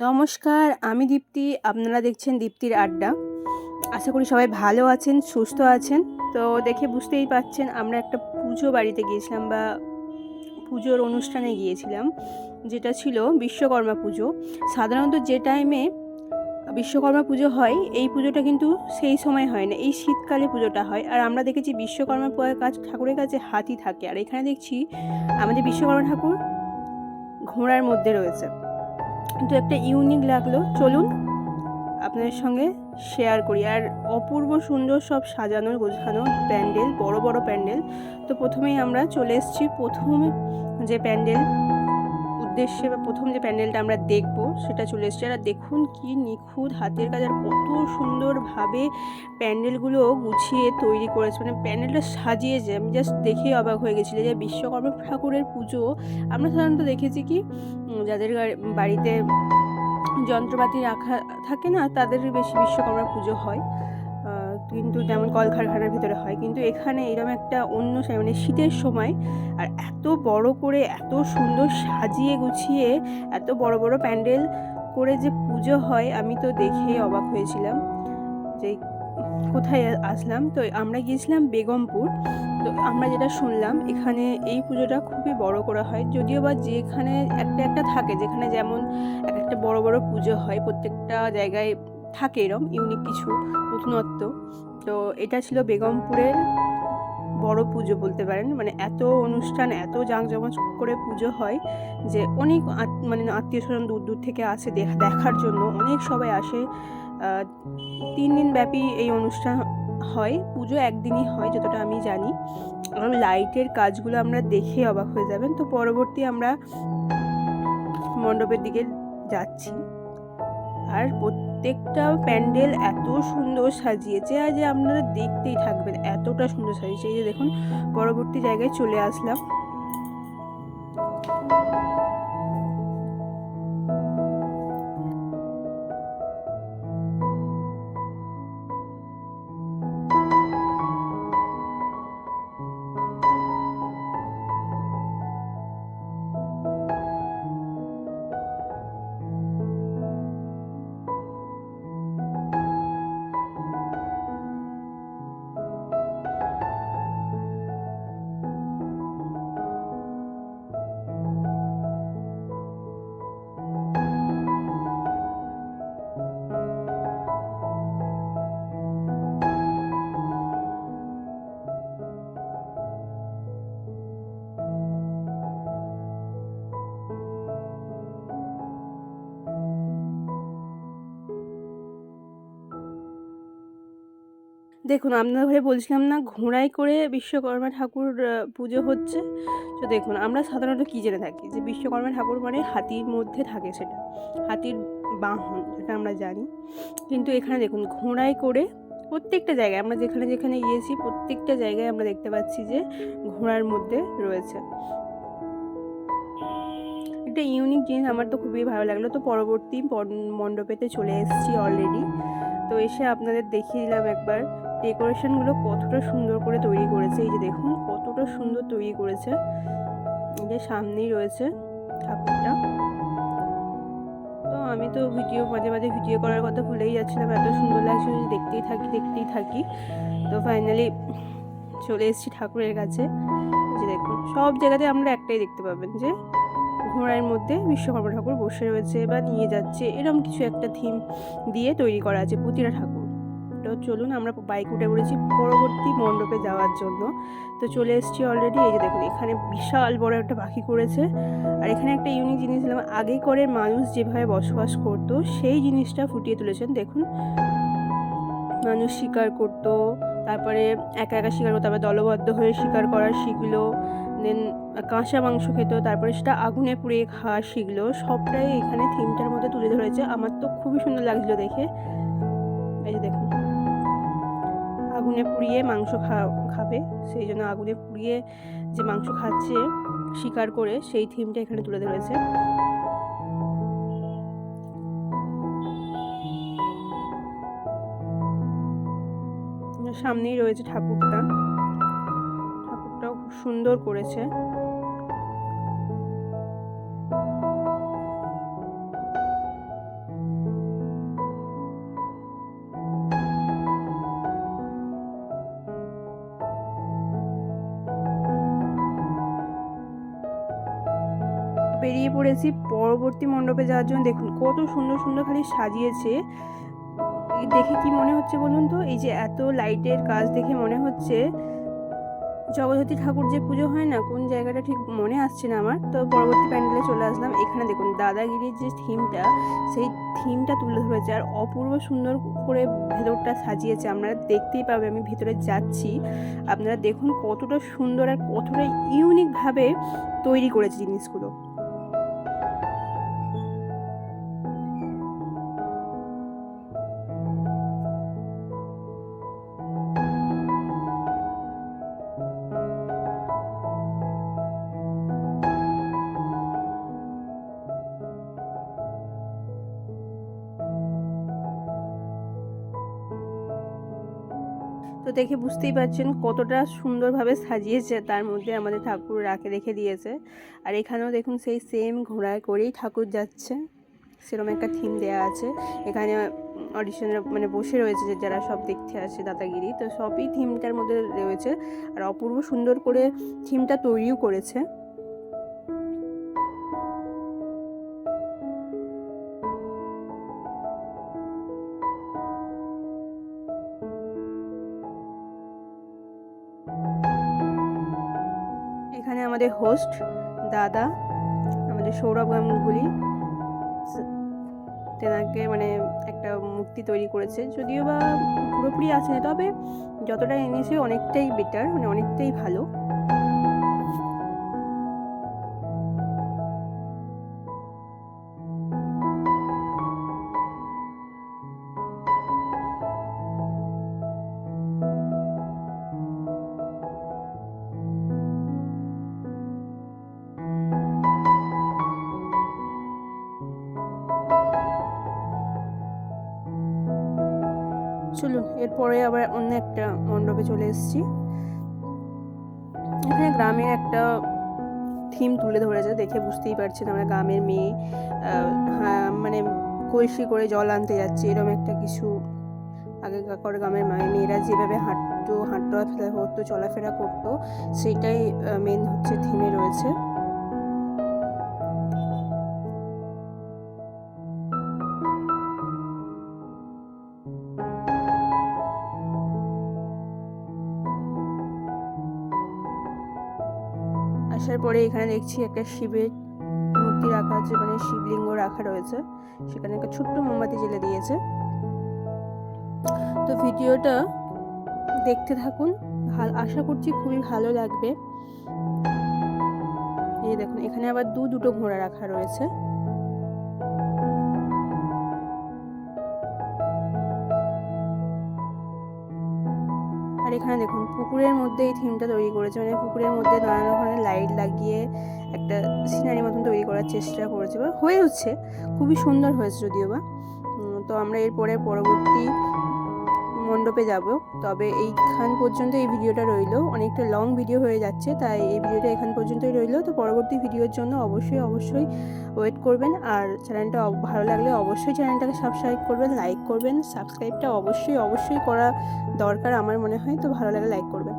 নমস্কার, আমি দীপ্তি। আপনারা দেখছেন দীপ্তির আড্ডা। আশা করি সবাই ভালো আছেন, সুস্থ আছেন। তো দেখে বুঝতেই পাচ্ছেন, আমরা একটা পুজো বাড়িতে গিয়েছিলাম বা পুজোর অনুষ্ঠানে গিয়েছিলাম, যেটা ছিল বিশ্বকর্মা পুজো। সাধারণত যে টাইমে বিশ্বকর্মা পুজো হয়, এই পুজোটা কিন্তু সেই সময় হয় না, এই শীতকালে পুজোটা হয়। আর আমরা দেখেছি বিশ্বকর্মা কাজ ঠাকুরের কাছে হাতি থাকে। আর এখানে দেখছি আমাদের বিশ্বকর্মা ঠাকুর ঘোড়ার মধ্যে রয়েছে। কিন্তু একটা ইউনিক লাগল। চলুন আপনাদের সঙ্গে শেয়ার করি। আর অপূর্ব সুন্দর সব সাজানো, গোছানো প্যান্ডেল, বড় বড় প্যান্ডেল। তো প্রথমেই আমরা চলে এসেছি প্রথম যে প্যান্ডেল উদ্দেশ্যে বা প্রথম যে প্যান্ডেলটা আমরা দেখব, সেটা চলে এসেছে। আর দেখুন কি নিখুঁত হাতের কাজ, আর কত সুন্দরভাবে প্যান্ডেলগুলো গুছিয়ে তৈরি করেছে। মানে প্যান্ডেলটা সাজিয়েছে। আমি জাস্ট দেখেই অবাক হয়ে গেছিল যে বিশ্বকর্মা ঠাকুরের পুজো আমরা সাধারণত দেখেছি কি যাদের বাড়িতে যন্ত্রপাতি রাখা থাকে না তাদের বেশি বিশ্বকর্মা পুজো হয়। কিন্তু যেমন কলকারখানার ভিতরে হয়। কিন্তু এখানে এরকম একটা অন্য মানে শীতের সময় আর এত বড় করে, এত সুন্দর সাজিয়ে গুছিয়ে, এত বড় বড় প্যান্ডেল করে যে পুজো হয়, আমি তো দেখেই অবাক হয়েছিলাম যে কোথায় আসলাম। তো আমরা গিয়েছিলাম বেগমপুর। তো আমরা যেটা শুনলাম, এখানে এই পুজোটা খুবই বড় করা হয়। যদিও বা যেখানে একটা একটা থাকে, যেখানে যেমন এক একটা বড় বড় পুজো হয়, প্রত্যেকটা জায়গায় থাকে এরম, ইউনিক কিছু, নতুনত্ব। তো এটা ছিল বেগমপুরের বড় পুজো বলতে পারেন। মানে এত অনুষ্ঠান, এত জাঁকজমক করে পুজো হয় যে অনেক মানে আত্মীয় স্বজন দূর দূর থেকে আসে দেখ- দেখার জন্য। অনেক সবাই আসে। তিন দিন ব্যাপী এই অনুষ্ঠান হয়। পুজো একদিনই হয়, যতটা আমি জানি। আর লাইটের কাজগুলো আমরা দেখে অবাক হয়ে যাবেন। তো পরবর্তী আমরা মণ্ডপের দিকে যাচ্ছি। আর প্রত্যেকটা প্যান্ডেল এত সুন্দর সাজিয়েছে আর যে আপনারা দেখতেই থাকবেন, এতটা সুন্দর সাজিয়েছে। এই যে দেখুন, পরবর্তী জায়গায় চলে আসলাম। দেখুন আপনাদের ঘরে বলছিলাম না, ঘোড়ায় করে বিশ্বকর্মা ঠাকুর পুজো হচ্ছে। তো দেখুন, আমরা সাধারণত কী জেনে থাকি? যে বিশ্বকর্মা ঠাকুর মানে হাতির মধ্যে থাকে সেটা। হাতির বাহন, যেটা আমরা জানি। কিন্তু এখানে দেখুন, ঘোড়ায় করে প্রত্যেকটা জায়গায়, আমরা যেখানে যেখানে গিয়েছি, প্রত্যেকটা জায়গায় আমরা দেখতে পাচ্ছি যে ঘোড়ার মধ্যে রয়েছে। একটা ইউনিক জিনিস আমার তো খুবই ভালো লাগল। তো পরবর্তী মণ্ডপেতে চলে এসেছি অলরেডি তো এসে আপনাদের দেখিয়ে দিলাম একবার। ডেকোরেশনগুলো কতটা সুন্দর করে তৈরি করেছে। এই যে দেখুন, কতটা সুন্দর তৈরি করেছে। এই যে সামনেই রয়েছে ঠাকুরটা। তো আমি তো ভিডিও, মাঝে মাঝে ভিডিও করার কথা ভুলেই যাচ্ছিলাম, এত সুন্দর লাগছে দেখতেই থাকি দেখতেই থাকি। তো ফাইনালি চলে এসেছি ঠাকুরের কাছে। যে দেখুন, সব জায়গাতে আমরা একটাই দেখতে পাবেন যে, ঘোড়ার মধ্যে বিশ্বকর্মা ঠাকুর বসে রয়েছে বা নিয়ে যাচ্ছে এরকম কিছু একটা থিম দিয়ে তৈরি করা আছে প্রতিটা ঠাকুর। তো চলুন আমরা বাইক উঠে পড়েছি পরবর্তী মণ্ডপে যাওয়ার জন্য। তো চলে এসেছি অলরেডি এই যে দেখুন, এখানে বিশাল বড় একটা পাখি করেছে। আর এখানে একটা ইউনিক জিনিস দিলাম আগে করে মানুষ যেভাবে বসবাস করতো, সেই জিনিসটা ফুটিয়ে তুলেছেন। দেখুন, মানুষ শিকার করতো, তারপরে একা একা শিকার করতো, তারপরে দলবদ্ধ হয়ে শিকার করা শিখলো দেন কাঁচা মাংস খেত, তারপরে সেটা আগুনে পুড়িয়ে খাওয়া শিখলো। সবটাই এখানে থিমটার মধ্যে তুলে ধরেছে। আমার তো খুবই সুন্দর লাগছিল দেখে। এই যে দেখুন। আগুনে পুড়িয়ে মাংস খাবে। সেই জন্য আগুনে পুড়িয়ে যে মাংস খাচ্ছে, শিকার করে সেই থিমটা এখানে তুলে ধরেছে সামনেই রয়েছে ঠাকুরটা ঠাকুরটাও খুব সুন্দর করেছে। পড়েছি পরবর্তী মণ্ডপে যাওয়ার জন্য। দেখুন, কত সুন্দর সুন্দর খালি সাজিয়েছে। দেখে কি মনে হচ্ছে বলুন তো? এই যে এত লাইটের কাজ দেখে মনে হচ্ছে। জগদ্ধাত্রী ঠাকুর যে পুজো হয় না, কোন জায়গাটা ঠিক মনে আসছে না আমার। তো পরবর্তী প্যান্ডেলে চলে আসলাম। এখানে দেখুন, দাদাগিরির যে থিমটা, সেই থিমটা তুলে ধরেছে। আর অপূর্ব সুন্দর করে ভেতরটা সাজিয়েছে। আপনারা দেখতেই পাবে, আমি ভেতরে যাচ্ছি। আপনারা দেখুন কতটা সুন্দর আর কতটা ইউনিকভাবে তৈরি করেছে জিনিসগুলো। দেখে বুঝতেই পারছেন কতটা সুন্দরভাবে সাজিয়েছে। তার মধ্যে আমাদের ঠাকুর রাখে রেখে দিয়েছে। আর এখানেও দেখুন সেই সেম ঘোড়ায় করেই ঠাকুর যাচ্ছে। সেরকম একটা থিম দেওয়া আছে। এখানে অডিশনের মানে বসে রয়েছে যে যারা সব দেখতে আসে দাদাগিরি। তো সবই থিমটার মধ্যে রয়েছে। আর অপূর্ব সুন্দর করে থিমটা তৈরিও করেছে। আমাদের হোস্ট দাদা, আমাদের সৌরভ গাঙ্গুলি, তেনাকে মানে একটা মূর্তি তৈরি করেছে। যদিও বা পুরোপুরি আছে তবে যতটা এনেছে অনেকটাই বেটার মানে অনেকটাই ভালো। চলুন এরপরে আবার অন্য একটা মণ্ডপে চলে এসেছি। এখানে গ্রামের একটা থিম তুলে ধরেছে দেখে বুঝতেই পারছেন আমরা গ্রামের মেয়ে। হ্যাঁ, মানে কলসি করে জল আনতে যাচ্ছে এরকম একটা কিছু আগেকার গ্রামের মায়ের মেয়েরা যেভাবে হাঁটতো হাঁটা করতো চলাফেরা করতো সেটাই মেন হচ্ছে থিমে রয়েছে। আসার পরে এখানে দেখছি একটা শিবের মূর্তি রাখা আছে মানে শিবলিঙ্গ রাখা রয়েছে। সেখানে একটা ছোট্ট মোমবাতি জ্বেলে দিয়েছে। তো ভিডিওটা দেখতে থাকুন। ভালো, আশা করছি খুবই ভালো লাগবে। এই দেখুন, এখানে আবার দু দুটো ঘোড়া রাখা রয়েছে। এখানে দেখুন, পুকুরের মধ্যে এই থিমটা তৈরি করেছে। মানে পুকুরের মধ্যে নানান ধরনের লাইট লাগিয়ে একটা সিনারি মতন তৈরি করার চেষ্টা করেছে বা হয়ে হচ্ছে খুবই সুন্দর হয়েছে যদিও বা। তো আমরা এরপরে পরবর্তী মণ্ডপে যাব। তবে এইখান পর্যন্ত এই ভিডিওটা রইল। অনেকটা লং ভিডিও হয়ে যাচ্ছে, তাই এই ভিডিওটা এখান পর্যন্তই রইল। তো পরবর্তী ভিডিওর জন্য অবশ্যই অবশ্যই ওয়েট করবেন। আর চ্যানেলটা ভালো লাগলে অবশ্যই চ্যানেলটাকে সাবস্ক্রাইব করবেন লাইক করবেন। সাবস্ক্রাইবটা অবশ্যই অবশ্যই করা দরকার আমার মনে হয়। তো ভালো লাগলে লাইক করবেন।